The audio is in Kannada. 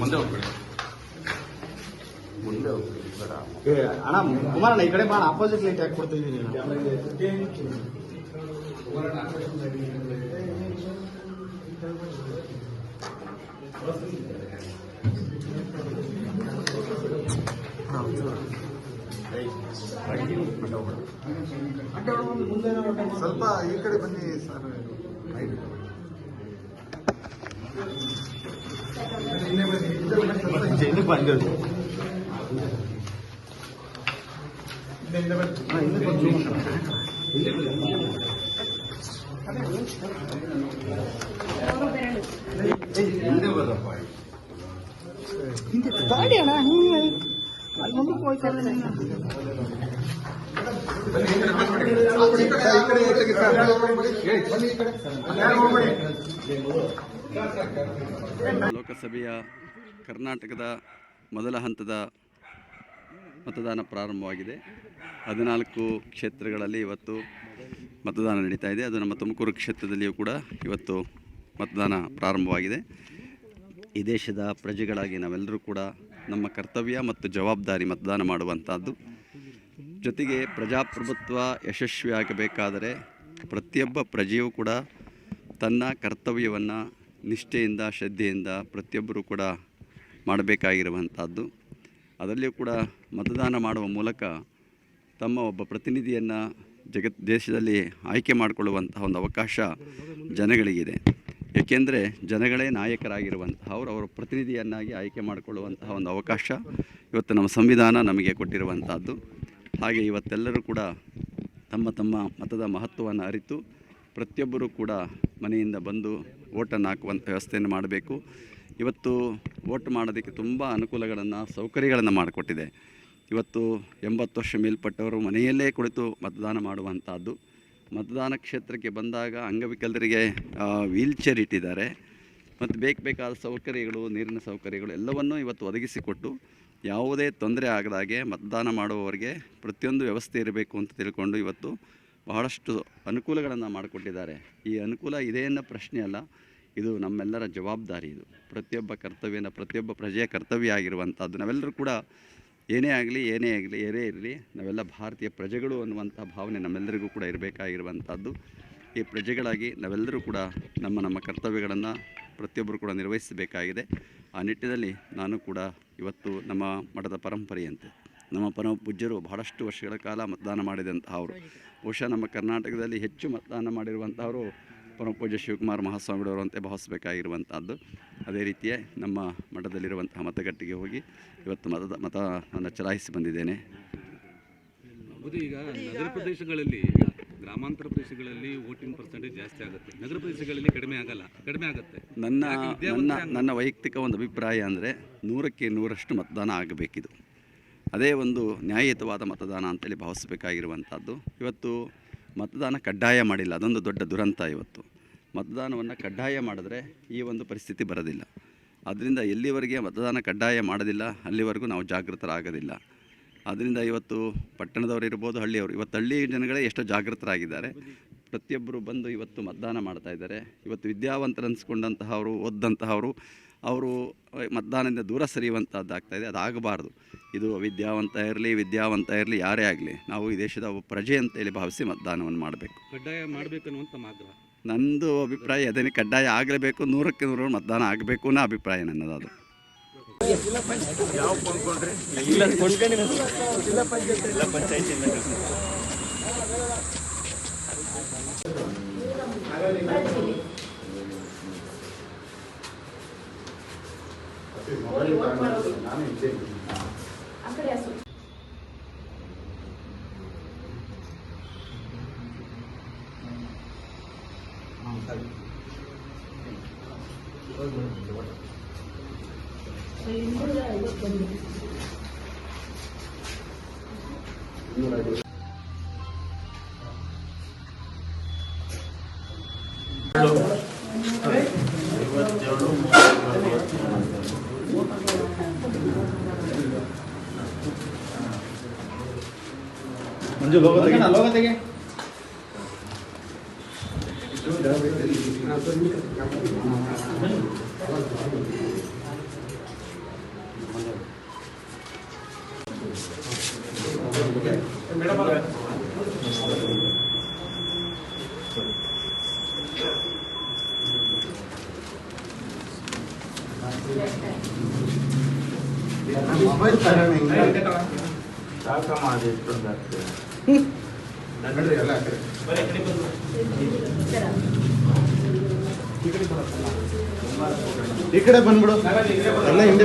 ಮುಂದೆ ಹೋಗ್ಬೇಡಿ. ಮುಂದೆ ಹೋಗ್ಬೇಡಿ ಬೇಡ. ಅಣ್ಣ ಕುಮಾರಣ್ಣ ಈ ಕಡೆ ಬಾ ಅಪೋಸಿಟ್ ಲೈಟ್ ಹಾಕಿ ಕೊಡ್ತಿದ್ದೀನಿ ಸ್ವಲ್ಪ ಈ ಕಡೆ ಬನ್ನಿ ಸರ್. ചെന്ന് പഞ്ചത് താടിയാണ് അങ്ങനെ അതൊന്നും പോയി തന്നെ ಲೋಕಸಭೆಯ ಕರ್ನಾಟಕದ ಮೊದಲ ಹಂತದ ಮತದಾನ ಪ್ರಾರಂಭವಾಗಿದೆ. ಹದಿನಾಲ್ಕು ಕ್ಷೇತ್ರಗಳಲ್ಲಿ ಇವತ್ತು ಮತದಾನ ನಡೀತಾ ಇದೆ. ಅದು ನಮ್ಮ ತುಮಕೂರು ಕ್ಷೇತ್ರದಲ್ಲಿಯೂ ಕೂಡ ಇವತ್ತು ಮತದಾನ ಪ್ರಾರಂಭವಾಗಿದೆ. ಈ ದೇಶದ ಪ್ರಜೆಗಳಾಗಿ ನಾವೆಲ್ಲರೂ ಕೂಡ ನಮ್ಮ ಕರ್ತವ್ಯ ಮತ್ತು ಜವಾಬ್ದಾರಿ ಮತದಾನ ಮಾಡುವಂಥದ್ದು ಜೊತೆಗೆ ಪ್ರಜಾಪ್ರಭುತ್ವ ಯಶಸ್ವಿಯಾಗಬೇಕಾದರೆ ಪ್ರತಿಯೊಬ್ಬ ಪ್ರಜೆಯೂ ಕೂಡ ತನ್ನ ಕರ್ತವ್ಯವನ್ನು ನಿಷ್ಠೆಯಿಂದ, ಶ್ರದ್ಧೆಯಿಂದ ಪ್ರತಿಯೊಬ್ಬರೂ ಕೂಡ ಮಾಡಬೇಕಾಗಿರುವಂಥದ್ದು. ಅದರಲ್ಲಿಯೂ ಕೂಡ ಮತದಾನ ಮಾಡುವ ಮೂಲಕ ತಮ್ಮ ಒಬ್ಬ ಪ್ರತಿನಿಧಿಯನ್ನು ಜಗತ್, ದೇಶದಲ್ಲಿ ಆಯ್ಕೆ ಮಾಡಿಕೊಳ್ಳುವಂತಹ ಒಂದು ಅವಕಾಶ ಜನಗಳಿಗಿದೆ. ಏಕೆಂದರೆ ಜನಗಳೇ ನಾಯಕರಾಗಿರುವಂತಹ, ಅವರು ಅವರ ಪ್ರತಿನಿಧಿಯನ್ನಾಗಿ ಆಯ್ಕೆ ಮಾಡಿಕೊಳ್ಳುವಂತಹ ಒಂದು ಅವಕಾಶ ಇವತ್ತು ನಮ್ಮ ಸಂವಿಧಾನ ನಮಗೆ ಕೊಟ್ಟಿರುವಂಥದ್ದು. ಹಾಗೆ ಇವತ್ತೆಲ್ಲರೂ ಕೂಡ ತಮ್ಮ ತಮ್ಮ ಮತದ ಮಹತ್ವವನ್ನು ಅರಿತು ಪ್ರತಿಯೊಬ್ಬರೂ ಕೂಡ ಮನೆಯಿಂದ ಬಂದು ಓಟನ್ನು ಹಾಕುವಂಥ ವ್ಯವಸ್ಥೆಯನ್ನು ಮಾಡಬೇಕು. ಇವತ್ತು ಓಟ್ ಮಾಡೋದಕ್ಕೆ ತುಂಬ ಅನುಕೂಲಗಳನ್ನು, ಸೌಕರ್ಯಗಳನ್ನು ಮಾಡಿಕೊಟ್ಟಿದೆ. ಇವತ್ತು ಎಂಬತ್ತು ವರ್ಷ ಮೇಲ್ಪಟ್ಟವರು ಮನೆಯಲ್ಲೇ ಕುಳಿತು ಮತದಾನ ಮಾಡುವಂಥದ್ದು. ಮತದಾನ ಕ್ಷೇತ್ರಕ್ಕೆ ಬಂದಾಗ ಅಂಗವಿಕಲರಿಗೆ ವೀಲ್ ಚೇರ್ ಇಟ್ಟಿದ್ದಾರೆ. ಮತ್ತು ಬೇಕು ಬೇಕಾದ ಸೌಕರ್ಯಗಳು, ನೀರಿನ ಸೌಕರ್ಯಗಳು ಎಲ್ಲವನ್ನೂ ಇವತ್ತು ಒದಗಿಸಿಕೊಟ್ಟು ಯಾವುದೇ ತೊಂದರೆ ಆಗದಾಗೆ ಮತದಾನ ಮಾಡುವವರಿಗೆ ಪ್ರತಿಯೊಂದು ವ್ಯವಸ್ಥೆ ಇರಬೇಕು ಅಂತ ತಿಳ್ಕೊಂಡು ಇವತ್ತು ಬಹಳಷ್ಟು ಅನುಕೂಲಗಳನ್ನು ಮಾಡಿಕೊಟ್ಟಿದ್ದಾರೆ. ಈ ಅನುಕೂಲ ಇದೆ ಅನ್ನೋ ಪ್ರಶ್ನೆ ಅಲ್ಲ, ಇದು ನಮ್ಮೆಲ್ಲರ ಜವಾಬ್ದಾರಿ ಇದು. ಪ್ರತಿಯೊಬ್ಬ ಕರ್ತವ್ಯನ, ಪ್ರತಿಯೊಬ್ಬ ಪ್ರಜೆಯ ಕರ್ತವ್ಯ ಆಗಿರುವಂಥದ್ದು ನಾವೆಲ್ಲರೂ ಕೂಡ ಏನೇ ಆಗಲಿ ಏನೇ ಆಗಲಿ, ಏನೇ ಇರಲಿ, ನಾವೆಲ್ಲ ಭಾರತೀಯ ಪ್ರಜೆಗಳು ಅನ್ನುವಂಥ ಭಾವನೆ ನಮ್ಮೆಲ್ಲರಿಗೂ ಕೂಡ ಇರಬೇಕಾಗಿರುವಂಥದ್ದು ಈ ಪ್ರಜೆಗಳಾಗಿ ನಾವೆಲ್ಲರೂ ಕೂಡ ನಮ್ಮ ನಮ್ಮ ಕರ್ತವ್ಯಗಳನ್ನು ಪ್ರತಿಯೊಬ್ಬರು ಕೂಡ ನಿರ್ವಹಿಸಬೇಕಾಗಿದೆ. ಆ ನಿಟ್ಟಿನಲ್ಲಿ ನಾನು ಕೂಡ ಇವತ್ತು ನಮ್ಮ ಮಠದ ಪರಂಪರೆಯಂತೆ. ನಮ್ಮ ಪರಮ ಪೂಜ್ಯರು ಬಹಳಷ್ಟು ವರ್ಷಗಳ ಕಾಲ ಮತದಾನ ಮಾಡಿದಂತಹವರು. ಬಹುಶಃ ನಮ್ಮ ಕರ್ನಾಟಕದಲ್ಲಿ ಹೆಚ್ಚು ಮತದಾನ ಮಾಡಿರುವಂಥವರು ಪರಮ ಪೂಜ್ಯ ಶಿವಕುಮಾರ ಮಹಾಸ್ವಾಮಿಗಳವರು ಅಂತ ಭಾವಿಸಬೇಕಾಗಿರುವಂಥದ್ದು ಅದೇ ರೀತಿಯೇ ನಮ್ಮ ಮಠದಲ್ಲಿರುವಂತಹ ಮತಗಟ್ಟೆಗೆ ಹೋಗಿ ಇವತ್ತು ಮತದ ಮತವನ್ನು ಚಲಾಯಿಸಿ ಬಂದಿದ್ದೇನೆ. ಈಗ ನಗರ ಪ್ರದೇಶಗಳಲ್ಲಿ ಗ್ರಾಮಾಂತರ ಪ್ರದೇಶಗಳಲ್ಲಿ ವೋಟಿಂಗ್ ಪರ್ಸೆಂಟೇಜ್ ಜಾಸ್ತಿ ಆಗುತ್ತೆ. ನಗರ ಪ್ರದೇಶಗಳಲ್ಲಿ ಕಡಿಮೆ ಆಗಲ್ಲ ಕಡಿಮೆ ಆಗುತ್ತೆ. ನನ್ನ ನನ್ನ ನನ್ನ ವೈಯಕ್ತಿಕ ಒಂದು ಅಭಿಪ್ರಾಯ ಅಂದರೆ ನೂರಕ್ಕೆ ನೂರಷ್ಟು ಮತದಾನ ಆಗಬೇಕಿದು. ಅದೇ ಒಂದು ನ್ಯಾಯಯುತವಾದ ಮತದಾನ ಅಂತೇಳಿ ಭಾವಿಸಬೇಕಾಗಿರುವಂಥದ್ದು. ಇವತ್ತು ಮತದಾನ ಕಡ್ಡಾಯ ಮಾಡಿಲ್ಲ, ಅದೊಂದು ದೊಡ್ಡ ದುರಂತ ಇವತ್ತು. ಮತದಾನವನ್ನು ಕಡ್ಡಾಯ ಮಾಡಿದ್ರೆ ಈ ಒಂದು ಪರಿಸ್ಥಿತಿ ಬರೋದಿಲ್ಲ. ಅದರಿಂದ ಎಲ್ಲಿವರೆಗೆ ಮತದಾನ ಕಡ್ಡಾಯ ಮಾಡೋದಿಲ್ಲ, ಅಲ್ಲಿವರೆಗೂ ನಾವು ಜಾಗೃತರಾಗೋದಿಲ್ಲ. ಆದ್ದರಿಂದ ಇವತ್ತು ಪಟ್ಟಣದವರು ಇರ್ಬೋದು, ಹಳ್ಳಿಯವರು, ಇವತ್ತು ಹಳ್ಳಿ ಜನಗಳೇ ಎಷ್ಟೋ ಜಾಗೃತರಾಗಿದ್ದಾರೆ. ಪ್ರತಿಯೊಬ್ಬರು ಬಂದು ಇವತ್ತು ಮತದಾನ ಮಾಡ್ತಾ ಇದ್ದಾರೆ. ಇವತ್ತು ವಿದ್ಯಾವಂತರು ಅನಿಸ್ಕೊಂಡಂತಹವರು, ಓದ್ದಂತಹವರು ಅವರು ಮತದಾನದಿಂದ ದೂರ ಸರಿಯುವಂಥದ್ದಾಗ್ತಾಯಿದೆ ಅದಾಗಬಾರ್ದು ಇದು ವಿದ್ಯಾವಂತ ಇರಲಿ ವಿದ್ಯಾವಂತ ಇರಲಿ ಯಾರೇ ಆಗಲಿ ನಾವು ಈ ದೇಶದ ಪ್ರಜೆ ಪ್ರಜೆ ಅಂತೇಳಿ ಭಾವಿಸಿ ಮತದಾನವನ್ನು ಮಾಡಬೇಕು ಕಡ್ಡಾಯ ಮಾಡಬೇಕು ಅನ್ನುವಂಥ ಮಾತ್ರ ನಂದು ಅಭಿಪ್ರಾಯ ಅದೇನೆ ಕಡ್ಡಾಯ ಆಗಲೇಬೇಕು ನೂರಕ್ಕೆ ನೂರು ಮತದಾನ ಆಗಬೇಕು ಅನ್ನೋ ಅಭಿಪ್ರಾಯ ನನ್ನದು ಯಾವ అక్కడే ఇందులో ಮಂಜು ಲೋಗ ತೆಗೆ ಲೋಗ ತೆಗೆ ಮೊಬೈಲ್ ತಗೊಂಡು ಹಿಂಗೆ ಈ ಕಡೆ ಬಂದ್ಬಿಡು. ಎಲ್ಲ ಹಿಂದೆ